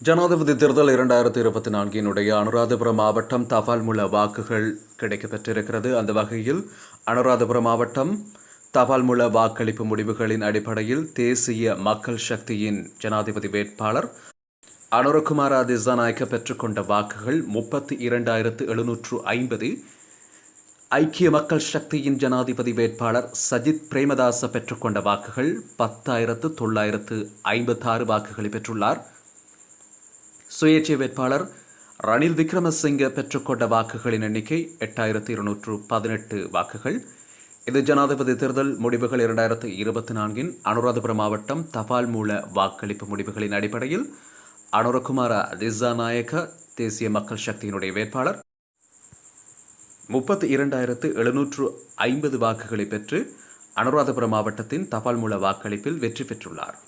ஜனாதிபதி தேர்தல் இரண்டாயிரத்தி இருபத்தி நான்கினுடைய அனுராதபுரம் மாவட்டம் தபால் மூல வாக்குகள் கிடைக்கப்பெற்றிருக்கிறது. அந்த வகையில் அனுராதபுரம் மாவட்டம் தபால் மூல வாக்களிப்பு முடிவுகளின் அடிப்படையில் தேசிய மக்கள் சக்தியின் ஜனாதிபதி வேட்பாளர் அனுரகுமார திசாநாயக்க பெற்றுக்கொண்ட வாக்குகள் முப்பத்தி இரண்டாயிரத்து எழுநூற்று ஐம்பது. ஐக்கிய மக்கள் சக்தியின் ஜனாதிபதி வேட்பாளர் சஜித் பிரேமதாச பெற்றுக்கொண்ட வாக்குகள் பத்தாயிரத்து தொள்ளாயிரத்து ஐம்பத்தாறு வாக்குகளை பெற்றுள்ளார். சுயேட்சை வேட்பாளர் ரணில் விக்ரமசிங்க பெற்றுக்கொண்ட வாக்குகளின் எண்ணிக்கை எட்டாயிரத்தி இருநூற்று பதினெட்டு வாக்குகள். இது ஜனாதிபதி தேர்தல் முடிவுகள் இரண்டாயிரத்து இருபத்தி நான்கின் அனுராதபுரம் மாவட்டம் தபால் மூல வாக்களிப்பு முடிவுகளின் அடிப்படையில் அனுரகுமார திசாநாயக தேசிய மக்கள் சக்தியினுடைய வேட்பாளர் முப்பத்தி இரண்டாயிரத்து எழுநூற்று ஐம்பது வாக்குகளை பெற்று அனுராதபுரம் மாவட்டத்தின் தபால் மூல வாக்களிப்பில் வெற்றி பெற்றுள்ளார்.